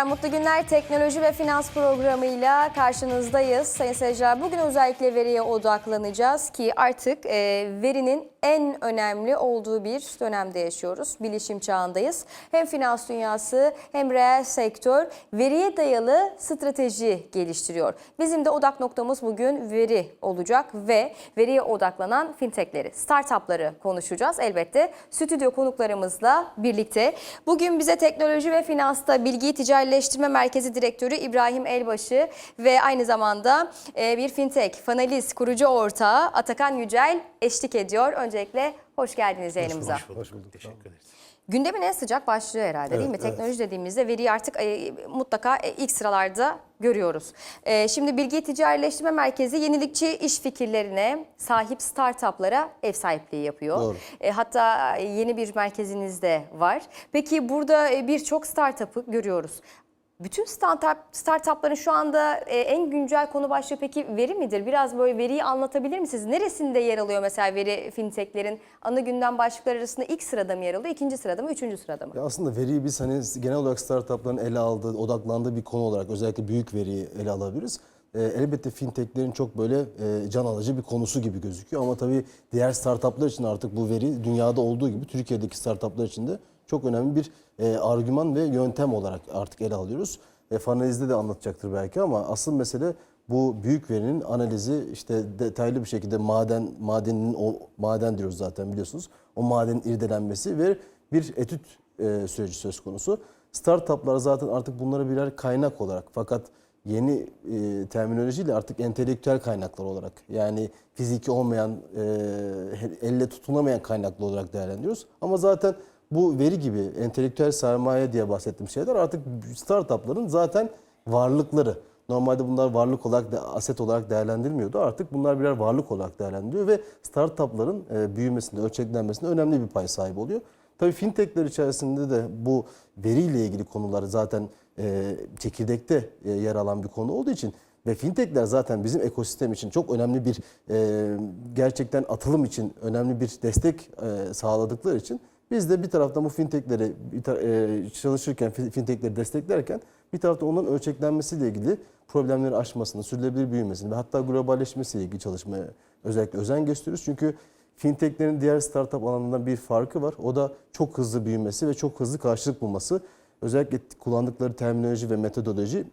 Efendim mutlu günler teknoloji ve finans programıyla karşınızdayız. Sayın seyirciler bugün özellikle veriye odaklanacağız ki artık e, verinin en önemli olduğu bir dönemde yaşıyoruz. Bilişim çağındayız. Hem finans dünyası hem reel sektör veriye dayalı strateji geliştiriyor. Bizim de odak noktamız bugün veri olacak ve veriye odaklanan fintechleri, startupları konuşacağız. Elbette stüdyo konuklarımızla birlikte. Bugün bize teknoloji ve finansta bilgi ticaretleştirme merkezi direktörü İbrahim Elbaşı ve aynı zamanda e, bir fintech Fanaliz kurucu ortağı Atakan Yücel eşlik ediyor. Öncelikle hoş geldiniz yayınımıza. Hoş bulduk. Teşekkür ederiz. Gündemin en sıcak başlığı herhalde değil mi? Evet, evet. Teknoloji dediğimizde veriyi artık e, mutlaka e, ilk sıralarda görüyoruz. E, şimdi Bilgi Ticaretleştirme Merkezi yenilikçi iş fikirlerine sahip startuplara ev sahipliği yapıyor. Doğru. E, hatta e, yeni bir merkeziniz de var. Peki burada e, birçok startup'ı görüyoruz. Bütün startup, startupların şu anda e, en güncel konu başlığı peki veri midir? Biraz böyle veriyi anlatabilir misiniz? Neresinde yer alıyor mesela veri fintechlerin ana gündem başlıkları arasında ilk sırada mı yer alıyor, ikinci sırada mı, üçüncü sırada mı? Ya aslında veriyi biz hani genel olarak startupların ele aldığı, odaklandığı bir konu olarak özellikle büyük veriyi ele alabiliriz. Ee, elbette fintechlerin çok böyle e, can alıcı bir konusu gibi gözüküyor ama tabii diğer startuplar için artık bu veri dünyada olduğu gibi Türkiye'deki startuplar için de çok önemli bir e, argüman ve yöntem olarak artık ele alıyoruz. E, Fanaliz'de de anlatacaktır belki ama asıl mesele bu büyük verinin analizi işte detaylı bir şekilde maden madenin o maden diyoruz zaten biliyorsunuz. O madenin irdelenmesi ve bir etüt e, süreci söz konusu. Startuplar zaten artık bunları birer kaynak olarak fakat yeni e, terminolojiyle artık entelektüel kaynaklar olarak yani fiziki olmayan, e, elle tutunamayan kaynaklı olarak değerlendiriyoruz. Ama zaten bu veri gibi entelektüel sermaye diye bahsettiğim şeyler artık startupların zaten varlıkları. Normalde bunlar varlık olarak, aset olarak değerlendirilmiyordu. Artık bunlar birer varlık olarak değerlendiriliyor ve startupların e, büyümesinde, ölçeklenmesinde önemli bir pay sahibi oluyor. Tabii fintechler içerisinde de bu veriyle ilgili konular zaten e, çekirdekte e, yer alan bir konu olduğu için ve fintechler zaten bizim ekosistem için çok önemli bir gerçekten atılım için önemli bir destek sağladıkları için biz de bir taraftan bu fintechleri e, çalışırken fi- fintechleri desteklerken bir tarafta onların ölçeklenmesiyle ilgili problemleri aşmasını, sürdürülebilir büyümesini ve hatta globalleşmesiyle ilgili çalışmaya özellikle özen gösteriyoruz. Çünkü fintechlerin diğer startup alanından bir farkı var. O da çok hızlı büyümesi ve çok hızlı karşılık bulması. Özellikle kullandıkları terminoloji ve metodoloji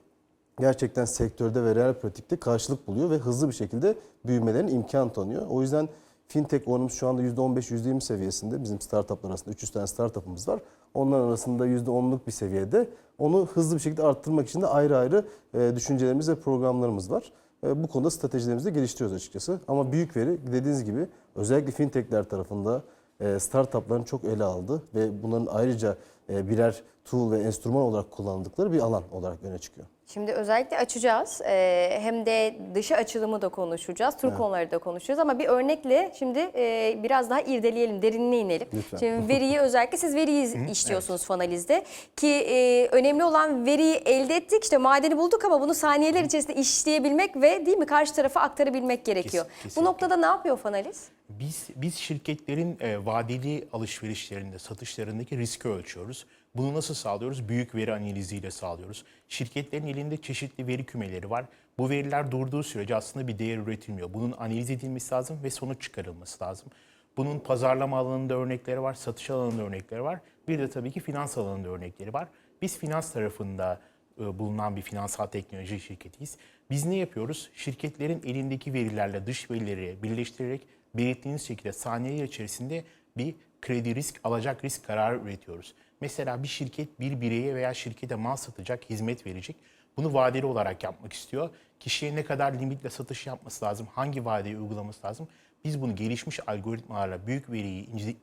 gerçekten sektörde ve reel pratikte karşılık buluyor ve hızlı bir şekilde büyümelerine imkan tanıyor. O yüzden fintech oranımız şu anda %15-%20 seviyesinde. Bizim startuplar arasında 300 tane startupımız var. Onların arasında %10'luk bir seviyede. Onu hızlı bir şekilde arttırmak için de ayrı ayrı e, düşüncelerimiz ve programlarımız var. E, Bu konuda stratejilerimizi de geliştiriyoruz açıkçası. Ama büyük veri dediğiniz gibi özellikle fintechler tarafında e, startupların çok ele aldı ve bunların ayrıca birer tool ve enstrüman olarak kullanıldıkları bir alan olarak öne çıkıyor. Şimdi özellikle açacağız. Ee, hem de dışı açılımı da konuşacağız. Tüm konuları da konuşacağız ama bir örnekle şimdi e, biraz daha irdeleyelim, derinine inelim. Lütfen. Şimdi veriyi özellikle siz veriyi işliyorsunuz Fanaliz'de. Ki e, önemli olan veriyi elde ettik. işte madeni bulduk ama bunu saniyeler içerisinde işleyebilmek ve değil mi karşı tarafa aktarabilmek gerekiyor. Kes- Bu kesinlikle. noktada ne yapıyor Fanaliz? Biz biz şirketlerin e, vadeli alışverişlerinde, satışlarındaki riski ölçüyoruz. Bunu nasıl sağlıyoruz? Büyük veri analiziyle sağlıyoruz. Şirketlerin elinde çeşitli veri kümeleri var. Bu veriler durduğu sürece aslında bir değer üretilmiyor. Bunun analiz edilmesi lazım ve sonuç çıkarılması lazım. Bunun pazarlama alanında örnekleri var, satış alanında örnekleri var. Bir de tabii ki finans alanında örnekleri var. Biz finans tarafında e, bulunan bir finansal teknoloji şirketiyiz. Biz ne yapıyoruz? Şirketlerin elindeki verilerle dış verileri birleştirerek belirttiğiniz şekilde saniyeler içerisinde bir kredi risk, alacak risk kararı üretiyoruz. Mesela bir şirket bir bireye veya şirkete mal satacak, hizmet verecek. Bunu vadeli olarak yapmak istiyor. Kişiye ne kadar limitle satış yapması lazım, hangi vadeyi uygulaması lazım. Biz bunu gelişmiş algoritmalarla büyük veriyi ince-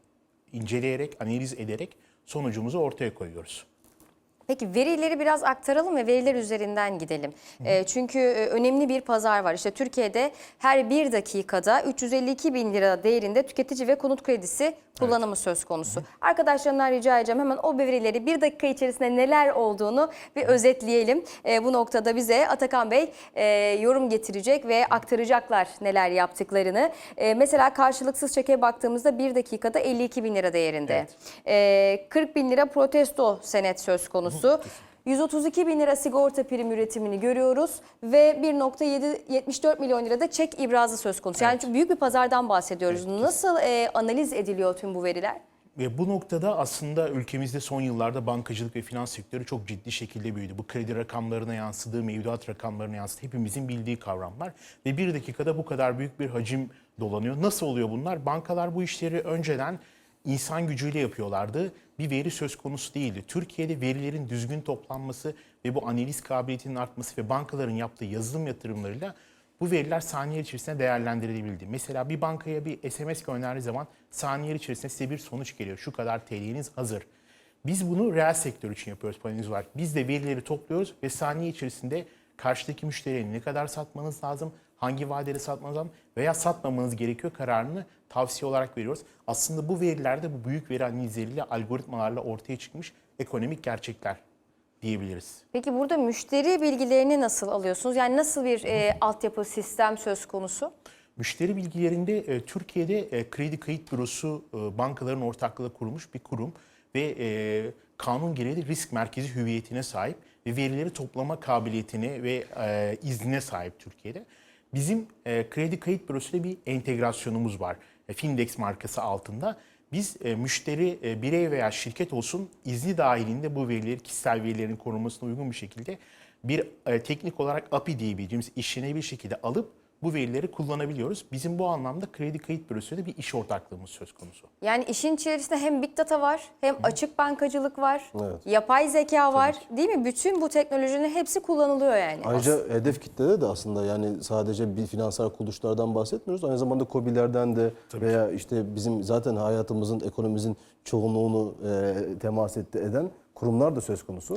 inceleyerek, analiz ederek sonucumuzu ortaya koyuyoruz. Peki verileri biraz aktaralım ve veriler üzerinden gidelim. Ee, çünkü e, önemli bir pazar var. İşte Türkiye'de her bir dakikada 352 bin lira değerinde tüketici ve konut kredisi kullanımı söz konusu. Arkadaşlarımdan rica edeceğim hemen o verileri bir dakika içerisinde neler olduğunu bir özetleyelim. Ee, bu noktada bize Atakan Bey e, yorum getirecek ve aktaracaklar neler yaptıklarını. Ee, mesela karşılıksız çeke baktığımızda bir dakikada 52 bin lira değerinde. Ee, 40 bin lira protesto senet söz konusu. 132 bin lira sigorta prim üretimini görüyoruz ve 1.74 milyon lirada çek ibrazı söz konusu. Yani çok büyük bir pazardan bahsediyoruz. Nasıl e, analiz ediliyor tüm bu veriler? Ve bu noktada aslında ülkemizde son yıllarda bankacılık ve finans sektörü çok ciddi şekilde büyüdü. Bu kredi rakamlarına yansıdığı, mevduat rakamlarına yansıdığı hepimizin bildiği kavramlar. Ve bir dakikada bu kadar büyük bir hacim dolanıyor. Nasıl oluyor bunlar? Bankalar bu işleri önceden insan gücüyle yapıyorlardı. Bir veri söz konusu değildi. Türkiye'de verilerin düzgün toplanması ve bu analiz kabiliyetinin artması ve bankaların yaptığı yazılım yatırımlarıyla bu veriler saniye içerisinde değerlendirilebildi. Mesela bir bankaya bir SMS gönderdiği zaman saniye içerisinde size bir sonuç geliyor. Şu kadar TL'niz hazır. Biz bunu reel sektör için yapıyoruz paneliz olarak. Biz de verileri topluyoruz ve saniye içerisinde karşıdaki müşteriye ne kadar satmanız lazım, hangi vadede satmanız lazım veya satmamanız gerekiyor kararını tavsiye olarak veriyoruz. Aslında bu verilerde bu büyük veri analizleriyle, algoritmalarla ortaya çıkmış ekonomik gerçekler diyebiliriz. Peki burada müşteri bilgilerini nasıl alıyorsunuz? Yani nasıl bir e, altyapı sistem söz konusu? Müşteri bilgilerinde e, Türkiye'de e, kredi kayıt bürosu e, bankaların ortaklığıyla kurulmuş bir kurum ve e, kanun gereği risk merkezi hüviyetine sahip ve verileri toplama kabiliyetine ve e, iznine sahip Türkiye'de. Bizim e, kredi kayıt bürosuyla bir entegrasyonumuz var. E, Findex markası altında. Biz e, müşteri e, birey veya şirket olsun izni dahilinde bu verileri kişisel verilerin korunmasına uygun bir şekilde bir e, teknik olarak API diyebileceğimiz işlenebilir şekilde alıp bu verileri kullanabiliyoruz. Bizim bu anlamda kredi kayıt bürosuyla bir iş ortaklığımız söz konusu. Yani işin içerisinde hem big data var, hem açık bankacılık var, Evet. yapay zeka var. Değil mi? Bütün bu teknolojinin hepsi kullanılıyor yani. Ayrıca hedef kitlede de aslında yani sadece bir finansal kuruluşlardan bahsetmiyoruz. Aynı zamanda KOBİ'lerden de veya işte bizim zaten hayatımızın, ekonomimizin çoğunluğunu e, temas etti eden kurumlar da söz konusu.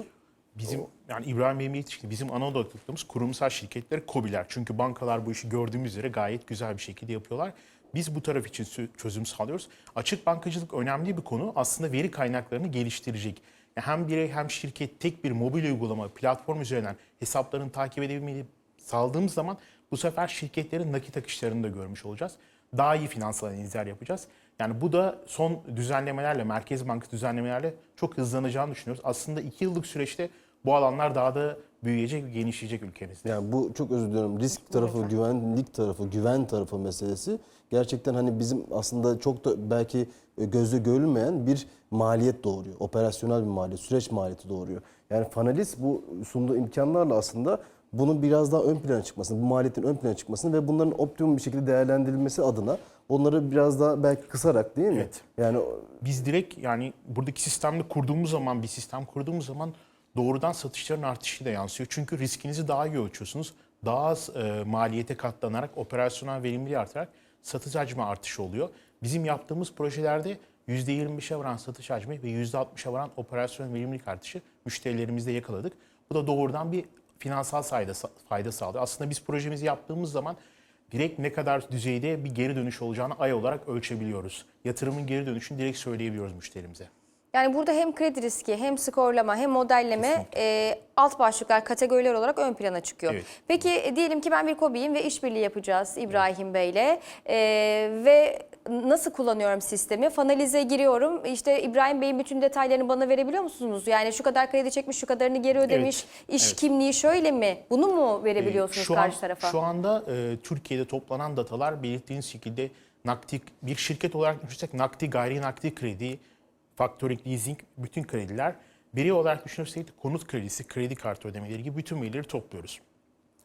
Bizim yani İbrahim Bey'in yetişti. Bizim ana odaklıklarımız kurumsal şirketler, KOBİ'ler. Çünkü bankalar bu işi gördüğümüz üzere gayet güzel bir şekilde yapıyorlar. Biz bu taraf için çözüm sağlıyoruz. Açık bankacılık önemli bir konu. Aslında veri kaynaklarını geliştirecek. Yani hem birey hem şirket tek bir mobil uygulama, platform üzerinden hesaplarını takip edebilmeyi sağladığımız zaman bu sefer şirketlerin nakit akışlarını da görmüş olacağız. Daha iyi finansal analizler yapacağız. Yani bu da son düzenlemelerle, Merkez Bankası düzenlemelerle çok hızlanacağını düşünüyoruz. Aslında iki yıllık süreçte bu alanlar daha da büyüyecek ve genişleyecek ülkemizde. Yani bu çok özür diliyorum. Risk tarafı, güvenlik tarafı, güven tarafı meselesi gerçekten hani bizim aslında çok da belki gözle görülmeyen bir maliyet doğuruyor. Operasyonel bir maliyet, süreç maliyeti doğuruyor. Yani Fanalis bu sunduğu imkanlarla aslında bunun biraz daha ön plana çıkmasını, bu maliyetin ön plana çıkmasını ve bunların optimum bir şekilde değerlendirilmesi adına onları biraz daha belki kısarak değil mi? Evet. Yani Biz direkt yani buradaki sistemde kurduğumuz zaman bir sistem kurduğumuz zaman doğrudan satışların artışı da yansıyor. Çünkü riskinizi daha iyi ölçüyorsunuz. Daha az e, maliyete katlanarak operasyonel verimliliği artarak satış hacmi artışı oluyor. Bizim yaptığımız projelerde %25'e varan satış hacmi ve %60'a varan operasyonel verimlilik artışı müşterilerimizde yakaladık. Bu da doğrudan bir finansal fayda, fayda sağlıyor. Aslında biz projemizi yaptığımız zaman direkt ne kadar düzeyde bir geri dönüş olacağını ay olarak ölçebiliyoruz. Yatırımın geri dönüşünü direkt söyleyebiliyoruz müşterimize. Yani burada hem kredi riski, hem skorlama, hem modelleme e, alt başlıklar, kategoriler olarak ön plana çıkıyor. Evet. Peki e, diyelim ki ben bir KOBİ'yim ve işbirliği yapacağız İbrahim Bey'le E, ve nasıl kullanıyorum sistemi? Fanalize giriyorum. İşte İbrahim Bey'in bütün detaylarını bana verebiliyor musunuz? Yani şu kadar kredi çekmiş, şu kadarını geri ödemiş, iş evet. kimliği şöyle mi? Bunu mu verebiliyorsunuz Ee, şu an- karşı tarafa? Şu anda e, Türkiye'de toplanan datalar belirttiğiniz şekilde nakdi bir şirket olarak düşünürsek nakdi, gayri nakdi kredi, factoring, leasing, bütün krediler. Biri olarak düşünürsek konut kredisi, kredi kartı ödemeleri gibi bütün verileri topluyoruz.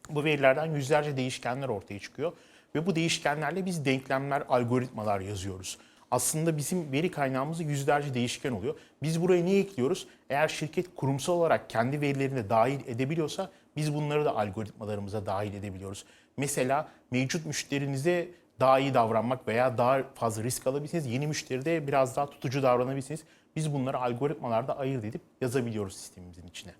Bu verilerden yüzlerce değişkenler ortaya çıkıyor ve bu değişkenlerle biz denklemler, algoritmalar yazıyoruz. Aslında bizim veri kaynağımızda yüzlerce değişken oluyor. Biz buraya ne ekliyoruz? Eğer şirket kurumsal olarak kendi verilerini dahil edebiliyorsa biz bunları da algoritmalarımıza dahil edebiliyoruz. Mesela mevcut müşterinize daha iyi davranmak veya daha fazla risk alabilirsiniz. Yeni müşteride biraz daha tutucu davranabilirsiniz. Biz bunları algoritmalarda ayırt edip yazabiliyoruz sistemimizin içine.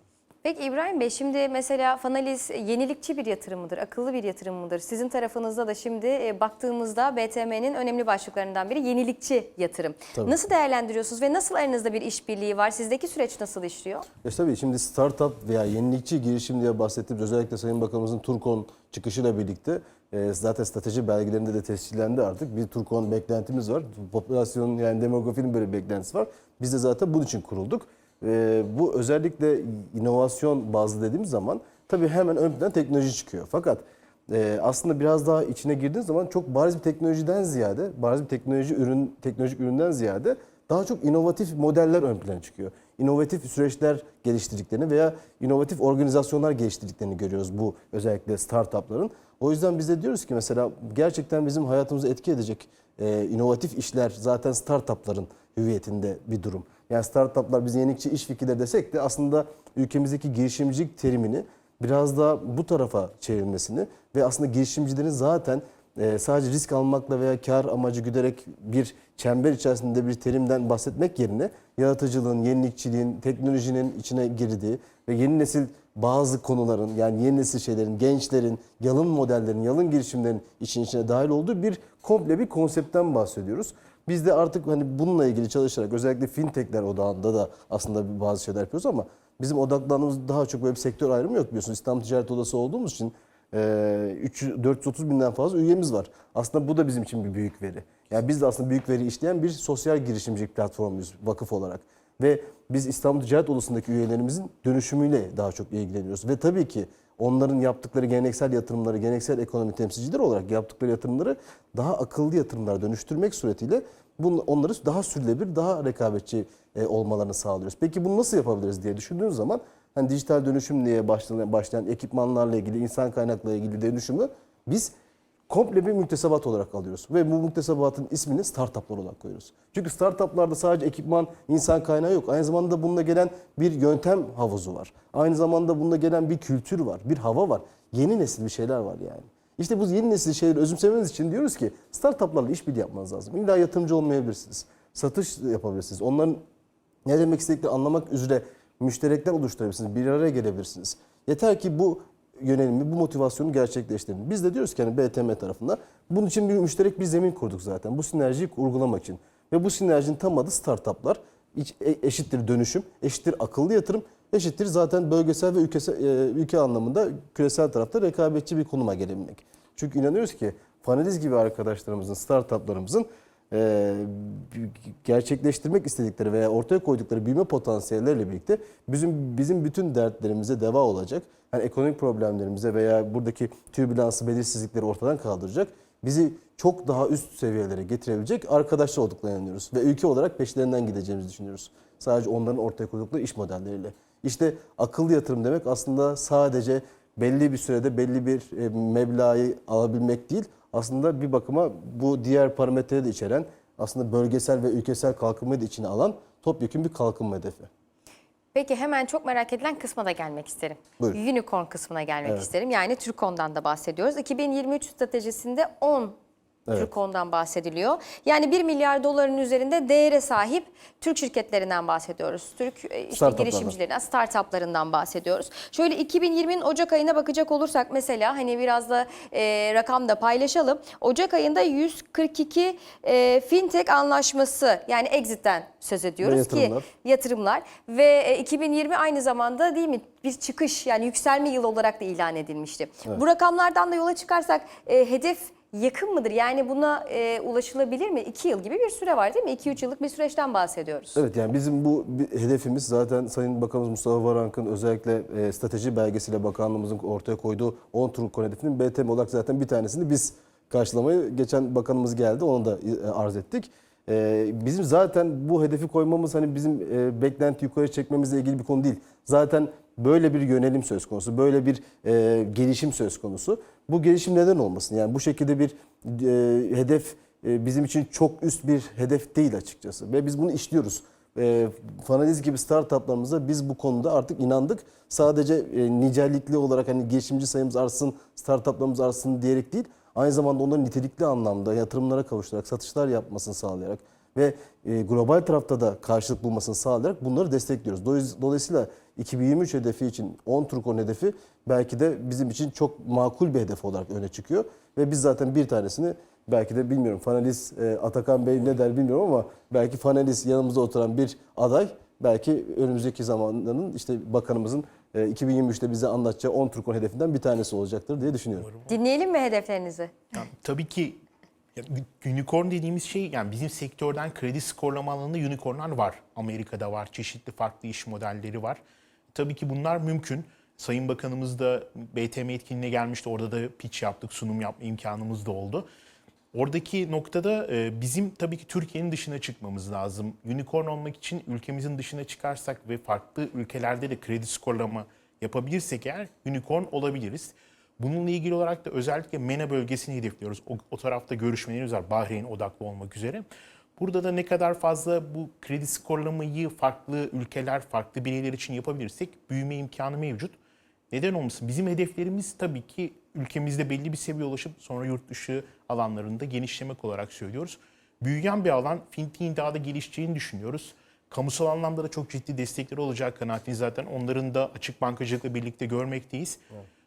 Peki İbrahim Bey şimdi mesela Fanaliz yenilikçi bir yatırım mıdır, akıllı bir yatırım mıdır? Sizin tarafınızda da şimdi e, baktığımızda BTM'nin önemli başlıklarından biri yenilikçi yatırım. Tabii. Nasıl değerlendiriyorsunuz ve nasıl aranızda bir işbirliği var? Sizdeki süreç nasıl işliyor? E tabii şimdi startup veya yenilikçi girişim diye bahsettiğimiz özellikle Sayın Bakanımızın Turkon çıkışıyla birlikte e, zaten strateji belgelerinde de tescillendi artık. Bir Turkon beklentimiz var. Popülasyonun yani demografinin böyle bir beklentisi var. Biz de zaten bunun için kurulduk. E, bu özellikle inovasyon bazlı dediğimiz zaman tabii hemen ön plana teknoloji çıkıyor. Fakat e, aslında biraz daha içine girdiğiniz zaman çok bariz bir teknolojiden ziyade, bariz bir teknoloji ürün, teknolojik üründen ziyade daha çok inovatif modeller ön plana çıkıyor. İnovatif süreçler geliştirdiklerini veya inovatif organizasyonlar geliştirdiklerini görüyoruz bu özellikle startupların. O yüzden biz de diyoruz ki mesela gerçekten bizim hayatımızı etki edecek e, inovatif işler zaten startupların hüviyetinde bir durum. Yani startuplar biz yenilikçi iş fikirleri desek de aslında ülkemizdeki girişimcilik terimini biraz daha bu tarafa çevrilmesini ve aslında girişimcilerin zaten e, sadece risk almakla veya kar amacı güderek bir çember içerisinde bir terimden bahsetmek yerine yaratıcılığın, yenilikçiliğin, teknolojinin içine girdiği ve yeni nesil bazı konuların yani yeni nesil şeylerin, gençlerin, yalın modellerin, yalın girişimlerin için içine dahil olduğu bir komple bir konseptten bahsediyoruz. Biz de artık hani bununla ilgili çalışarak özellikle fintechler odağında da aslında bazı şeyler yapıyoruz ama bizim odaklandığımız daha çok böyle bir sektör ayrımı yok biliyorsunuz. İstanbul Ticaret Odası olduğumuz için 300 430 binden fazla üyemiz var. Aslında bu da bizim için bir büyük veri. Yani biz de aslında büyük veri işleyen bir sosyal girişimcilik platformuyuz vakıf olarak. Ve biz İstanbul Ticaret Odası'ndaki üyelerimizin dönüşümüyle daha çok ilgileniyoruz. Ve tabii ki onların yaptıkları geleneksel yatırımları, geleneksel ekonomi temsilcileri olarak yaptıkları yatırımları daha akıllı yatırımlara dönüştürmek suretiyle onları daha sürdürülebilir, daha rekabetçi e, olmalarını sağlıyoruz. Peki bunu nasıl yapabiliriz diye düşündüğünüz zaman hani dijital dönüşüm diye başlayan, başlayan ekipmanlarla ilgili, insan kaynakla ilgili dönüşümü biz komple bir müktesebat olarak alıyoruz. Ve bu müktesebatın ismini startuplar olarak koyuyoruz. Çünkü startuplarda sadece ekipman, insan kaynağı yok. Aynı zamanda bununla gelen bir yöntem havuzu var. Aynı zamanda bununla gelen bir kültür var, bir hava var. Yeni nesil bir şeyler var yani. İşte bu yeni nesil şeyleri özümsemeniz için diyoruz ki startuplarla işbirliği yapmanız lazım. İlla yatırımcı olmayabilirsiniz. Satış yapabilirsiniz. Onların ne demek istediklerini anlamak üzere müşterekler oluşturabilirsiniz. Bir araya gelebilirsiniz. Yeter ki bu yönelimi, bu motivasyonu gerçekleştirin. Biz de diyoruz ki hani BTM tarafında bunun için bir müşterek bir zemin kurduk zaten. Bu sinerjiyi uygulamak için. Ve bu sinerjinin tam adı startuplar. E- Eşittir dönüşüm, eşittir akıllı yatırım, eşittir zaten bölgesel ve ülkesel, e, ülke anlamında küresel tarafta rekabetçi bir konuma gelebilmek. Çünkü inanıyoruz ki Fanaliz gibi arkadaşlarımızın, startuplarımızın e, gerçekleştirmek istedikleri veya ortaya koydukları büyüme potansiyelleriyle birlikte bizim bizim bütün dertlerimize deva olacak. Yani ekonomik problemlerimize veya buradaki türbülansı, belirsizlikleri ortadan kaldıracak. Bizi çok daha üst seviyelere getirebilecek arkadaşlar olduklarına inanıyoruz. Ve ülke olarak peşlerinden gideceğimizi düşünüyoruz. Sadece onların ortaya koydukları iş modelleriyle. İşte akıllı yatırım demek aslında sadece belli bir sürede belli bir e, meblağı alabilmek değil. Aslında bir bakıma bu diğer parametreleri de içeren aslında bölgesel ve ülkesel kalkınmayı da içine alan topyekun bir kalkınma hedefi. Peki hemen çok merak edilen kısma da gelmek isterim. Buyurun. Unicorn kısmına gelmek Evet. isterim. Yani Türkon'dan da bahsediyoruz. 2023 stratejisinde 10 Evet. Türkon'dan bahsediliyor. Yani 1 milyar doların üzerinde değere sahip Türk şirketlerinden bahsediyoruz. Türk e, işte girişimcilerinden, startuplarından bahsediyoruz. Şöyle 2020'nin Ocak ayına bakacak olursak mesela hani biraz da e, rakam da paylaşalım. Ocak ayında 142 e, fintech anlaşması yani exit'ten söz ediyoruz ki yatırımlar. yatırımlar ve e, 2020 aynı zamanda değil mi bir çıkış yani yükselme yılı olarak da ilan edilmişti. Bu rakamlardan da yola çıkarsak e, hedef yakın mıdır? Yani buna e, ulaşılabilir mi? 2 yıl gibi bir süre var değil mi? 2-3 yıllık bir süreçten bahsediyoruz. Evet yani bizim bu hedefimiz zaten Sayın Bakanımız Mustafa Varank'ın özellikle e, strateji belgesiyle bakanlığımızın ortaya koyduğu 10 Turkon hedefinin BTM olarak zaten bir tanesini biz karşılamayı geçen bakanımız geldi onu da e, arz ettik. E, bizim zaten bu hedefi koymamız hani bizim e, beklenti yukarı çekmemizle ilgili bir konu değil. Zaten böyle bir yönelim söz konusu, böyle bir e, gelişim söz konusu. Bu gelişim neden olmasın? Yani bu şekilde bir e, hedef e, bizim için çok üst bir hedef değil açıkçası. Ve biz bunu işliyoruz. E, Fanaliz gibi startuplarımıza biz bu konuda artık inandık. Sadece e, nicelikli olarak hani girişimci sayımız artsın, startuplarımız artsın diyerek değil. Aynı zamanda onların nitelikli anlamda yatırımlara kavuşturarak, satışlar yapmasını sağlayarak ve e, global tarafta da karşılık bulmasını sağlayarak bunları destekliyoruz. Dolayı- Dolayısıyla 2023 hedefi için 10 Turkon hedefi belki de bizim için çok makul bir hedef olarak öne çıkıyor. Ve biz zaten bir tanesini belki de bilmiyorum Fanelis e, Atakan Bey ne der bilmiyorum ama belki Fanelis yanımızda oturan bir aday belki önümüzdeki zamanların işte bakanımızın e, 2023'te bize anlatacağı 10 Turkon hedefinden bir tanesi olacaktır diye düşünüyorum. Dinleyelim mi hedeflerinizi? Yani tabii ki ya, unicorn dediğimiz şey yani bizim sektörden kredi skorlama alanında unicornlar var. Amerika'da var, çeşitli farklı iş modelleri var. Tabii ki bunlar mümkün. Sayın Bakanımız da BTM etkinliğine gelmişti. Orada da pitch yaptık, sunum yapma imkanımız da oldu. Oradaki noktada e, bizim tabii ki Türkiye'nin dışına çıkmamız lazım. Unicorn olmak için ülkemizin dışına çıkarsak ve farklı ülkelerde de kredi skorlama yapabilirsek eğer unicorn olabiliriz. Bununla ilgili olarak da özellikle MENA bölgesini hedefliyoruz. O, o tarafta görüşmelerimiz var Bahreyn odaklı olmak üzere. Burada da ne kadar fazla bu kredi skorlamayı farklı ülkeler, farklı bireyler için yapabilirsek büyüme imkanı mevcut. Neden olmasın? Bizim hedeflerimiz tabii ki ülkemizde belli bir seviyeye ulaşıp sonra yurt dışı alanlarında genişlemek olarak söylüyoruz. Büyüyen bir alan, fintech'in daha da gelişeceğini düşünüyoruz. Kamusal anlamda da çok ciddi destekleri olacağı kanaatini zaten onların da açık bankacılıkla birlikte görmekteyiz.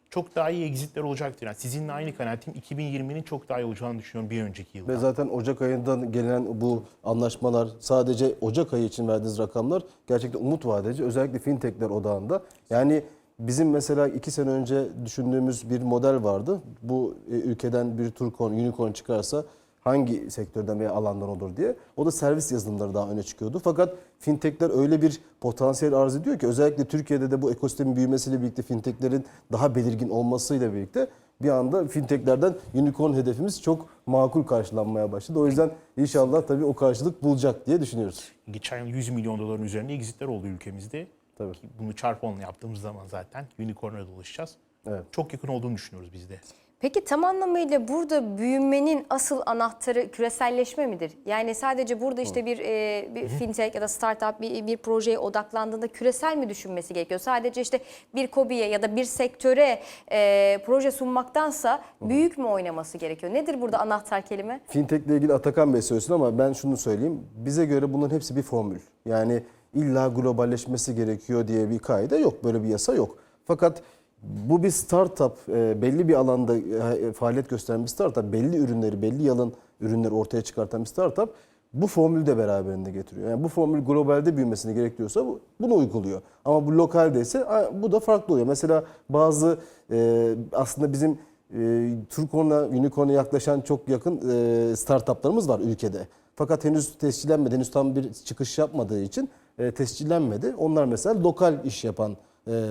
Çok daha iyi exitler olacaktır. Yani sizinle aynı kanaatim 2020'nin çok daha iyi olacağını düşünüyorum bir önceki yılda. Ve zaten Ocak ayından gelen bu anlaşmalar sadece Ocak ayı için verdiğiniz rakamlar gerçekten umut vaat edici. Özellikle fintechler odağında. Yani bizim mesela iki sene önce düşündüğümüz bir model vardı. Bu e, ülkeden bir Turkon, Unicorn çıkarsa hangi sektörden veya alandan olur diye. O da servis yazılımları daha öne çıkıyordu. Fakat fintechler öyle bir potansiyel arz ediyor ki özellikle Türkiye'de de bu ekosistemin büyümesiyle birlikte fintechlerin daha belirgin olmasıyla birlikte bir anda fintechlerden unicorn hedefimiz çok makul karşılanmaya başladı. O yüzden inşallah tabii o karşılık bulacak diye düşünüyoruz. Geçen yıl 100 milyon doların üzerinde exitler oldu ülkemizde. Tabii. Ki Bunu çarpı 10'la yaptığımız zaman zaten unicorn'a da ulaşacağız. Evet. Çok yakın olduğunu düşünüyoruz biz de. Peki tam anlamıyla burada büyümenin asıl anahtarı küreselleşme midir? Yani sadece burada işte bir, e, bir fintech ya da startup bir, bir projeye odaklandığında küresel mi düşünmesi gerekiyor? Sadece işte bir kobiye ya da bir sektöre e, proje sunmaktansa büyük mü oynaması gerekiyor? Nedir burada anahtar kelime? Fintech ile ilgili Atakan Bey söylesin ama ben şunu söyleyeyim. Bize göre bunların hepsi bir formül. Yani illa globalleşmesi gerekiyor diye bir kaide yok. Böyle bir yasa yok. Fakat bu bir startup, e, belli bir alanda e, faaliyet gösteren bir startup, belli ürünleri, belli yalın ürünleri ortaya çıkartan bir startup bu formülü de beraberinde getiriyor. Yani bu formül globalde büyümesini gerekiyorsa bu, bunu uyguluyor. Ama bu lokalde ise bu da farklı oluyor. Mesela bazı e, aslında bizim e, Turkon'a, Unicorn'a yaklaşan çok yakın e, startuplarımız var ülkede. Fakat henüz tescillenmedi, henüz tam bir çıkış yapmadığı için e, tescillenmedi. Onlar mesela lokal iş yapan e,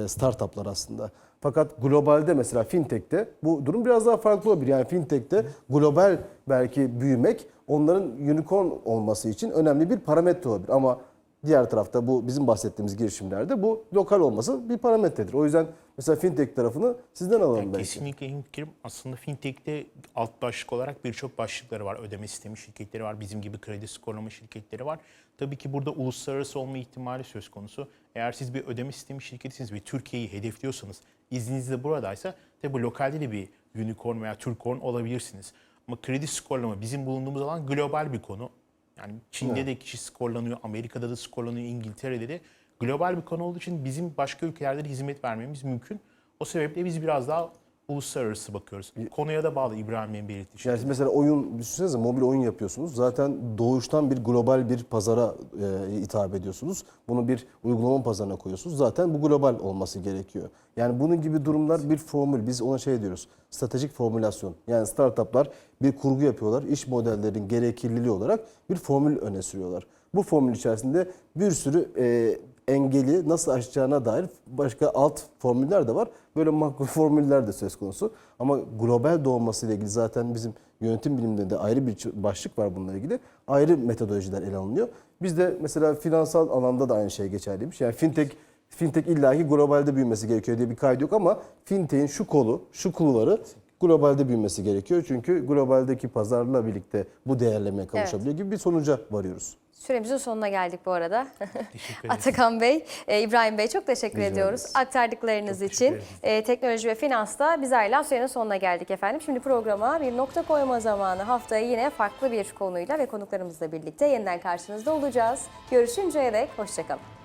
startuplar aslında. Fakat globalde mesela fintech'te bu durum biraz daha farklı olabilir. Yani fintech'te global belki büyümek onların unicorn olması için önemli bir parametre olabilir. Ama diğer tarafta bu bizim bahsettiğimiz girişimlerde bu lokal olması bir parametredir. O yüzden mesela fintech tarafını sizden alalım Yani belki. kesinlikle benim fikrim aslında fintech'te alt başlık olarak birçok başlıkları var. Ödeme sistemi şirketleri var, bizim gibi kredi skorlama şirketleri var. Tabii ki burada uluslararası olma ihtimali söz konusu. Eğer siz bir ödeme sistemi şirketisiniz ve Türkiye'yi hedefliyorsanız, izniniz de buradaysa tabii bu lokalde de bir unicorn veya Turkorn olabilirsiniz. Ama kredi skorlama bizim bulunduğumuz alan global bir konu. Yani Çin'de de kişi skorlanıyor, Amerika'da da skorlanıyor, İngiltere'de de. Global bir konu olduğu için bizim başka ülkelerde de hizmet vermemiz mümkün. O sebeple biz biraz daha uluslararası bakıyoruz. Konuya da bağlı İbrahim Bey'in belirttiği şey. Yani mesela oyun düşünsenize mobil oyun yapıyorsunuz. Zaten doğuştan bir global bir pazara e, hitap ediyorsunuz. Bunu bir uygulama pazarına koyuyorsunuz. Zaten bu global olması gerekiyor. Yani bunun gibi durumlar bir formül. Biz ona şey diyoruz. Stratejik formülasyon. Yani startuplar bir kurgu yapıyorlar. İş modellerinin gerekliliği olarak bir formül öne sürüyorlar. Bu formül içerisinde bir sürü e, engeli nasıl aşacağına dair başka alt formüller de var. Böyle makro formüller de söz konusu. Ama global doğmasıyla ilgili zaten bizim yönetim bilimlerinde ayrı bir başlık var bununla ilgili. Ayrı metodolojiler ele alınıyor. Bizde mesela finansal alanda da aynı şey geçerliymiş. Yani fintech fintech illaki globalde büyümesi gerekiyor diye bir kaydı yok ama fintech'in şu kolu, şu kulvarı globalde büyümesi gerekiyor. Çünkü globaldeki pazarla birlikte bu değerlemeye kavuşabiliyor gibi bir sonuca varıyoruz. Süremizin sonuna geldik bu arada. Atakan Bey, e, İbrahim Bey çok teşekkür Rica ediyoruz ederiz. aktardıklarınız Çok için. E, teknoloji ve finansta biz ayrılan sürenin sonuna geldik efendim. Şimdi programa bir nokta koyma zamanı. Haftaya yine farklı bir konuyla ve konuklarımızla birlikte yeniden karşınızda olacağız. Görüşünceye dek hoşçakalın.